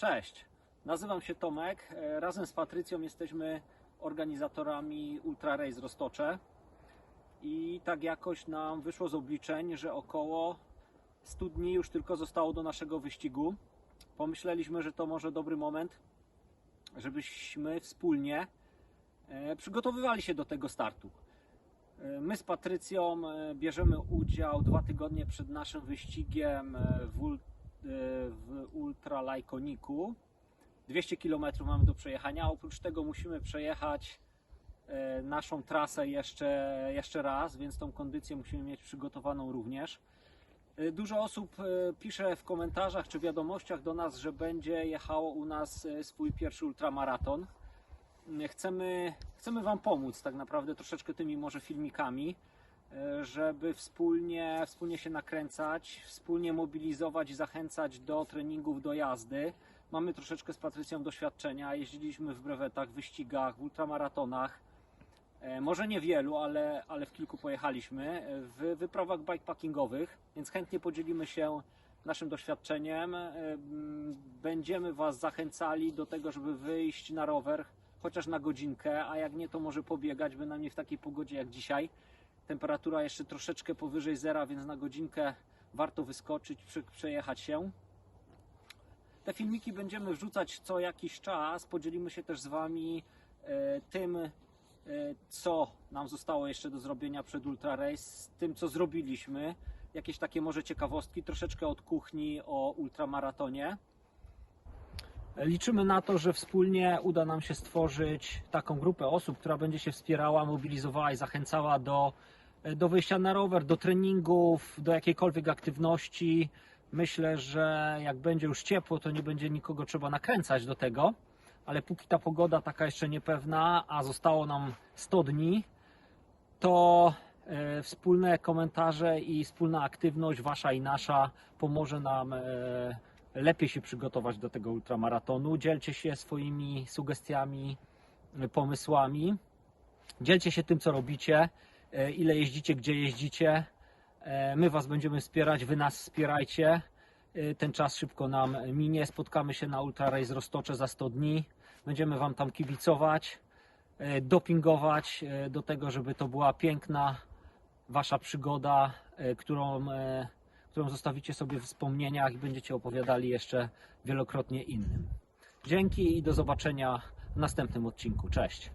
Cześć, nazywam się Tomek. E, Razem z Patrycją jesteśmy organizatorami Ultra Race Roztocze. I tak jakoś nam wyszło z obliczeń, że około 100 dni już tylko zostało do naszego wyścigu. Pomyśleliśmy, że to może dobry moment, żebyśmy wspólnie e, przygotowywali się do tego startu. E, My z Patrycją bierzemy udział dwa tygodnie przed naszym wyścigiem w, ul- e, w Ultra Lajkoniku. 200 km mamy do przejechania. Oprócz tego musimy przejechać e, naszą trasę jeszcze, jeszcze raz, więc tą kondycję musimy mieć przygotowaną również. E, Dużo osób pisze w komentarzach czy wiadomościach do nas, że będzie jechało u nas swój pierwszy ultramaraton. Chcemy, chcemy Wam pomóc tak naprawdę troszeczkę tymi może filmikami, żeby wspólnie, wspólnie się nakręcać, wspólnie mobilizować zachęcać do treningów, do jazdy. Mamy troszeczkę z Patrycją doświadczenia, jeździliśmy w brewetach, wyścigach, w ultramaratonach. E, Może niewielu, ale, ale w kilku pojechaliśmy. e, W wyprawach bikepackingowych, więc chętnie podzielimy się naszym doświadczeniem. E, Będziemy Was zachęcali do tego, żeby wyjść na rower chociaż na godzinkę, a jak nie, to może pobiegać, bynajmniej w takiej pogodzie jak dzisiaj. Temperatura jeszcze troszeczkę powyżej zera, więc na godzinkę warto wyskoczyć, przejechać się. Te filmiki będziemy wrzucać co jakiś czas. Podzielimy się też z Wami e, tym, e, co nam zostało jeszcze do zrobienia przed Ultra Race, z tym, co zrobiliśmy. Jakieś takie może ciekawostki, troszeczkę od kuchni o ultramaratonie. Liczymy na to, że wspólnie uda nam się stworzyć taką grupę osób, która będzie się wspierała, mobilizowała i zachęcała do, do wyjścia na rower, do treningów, do jakiejkolwiek aktywności. Myślę, że jak będzie już ciepło, to nie będzie nikogo trzeba nakręcać do tego, ale póki ta pogoda taka jeszcze niepewna, a zostało nam 100 dni, to e, wspólne komentarze i wspólna aktywność, wasza i nasza, pomoże nam e, lepiej się przygotować do tego ultramaratonu. Dzielcie się swoimi sugestiami, e, pomysłami. Dzielcie się tym, co robicie, e, ile jeździcie, gdzie jeździcie. E, My Was będziemy wspierać, Wy nas wspierajcie. E, Ten czas szybko nam minie. Spotkamy się na Ultra Race Roztocze za 100 dni. Będziemy Wam tam kibicować, e, dopingować e, do tego, żeby to była piękna Wasza przygoda, e, którą, e, którą zostawicie sobie w wspomnieniach i będziecie opowiadali jeszcze wielokrotnie innym. Dzięki i do zobaczenia w następnym odcinku. Cześć.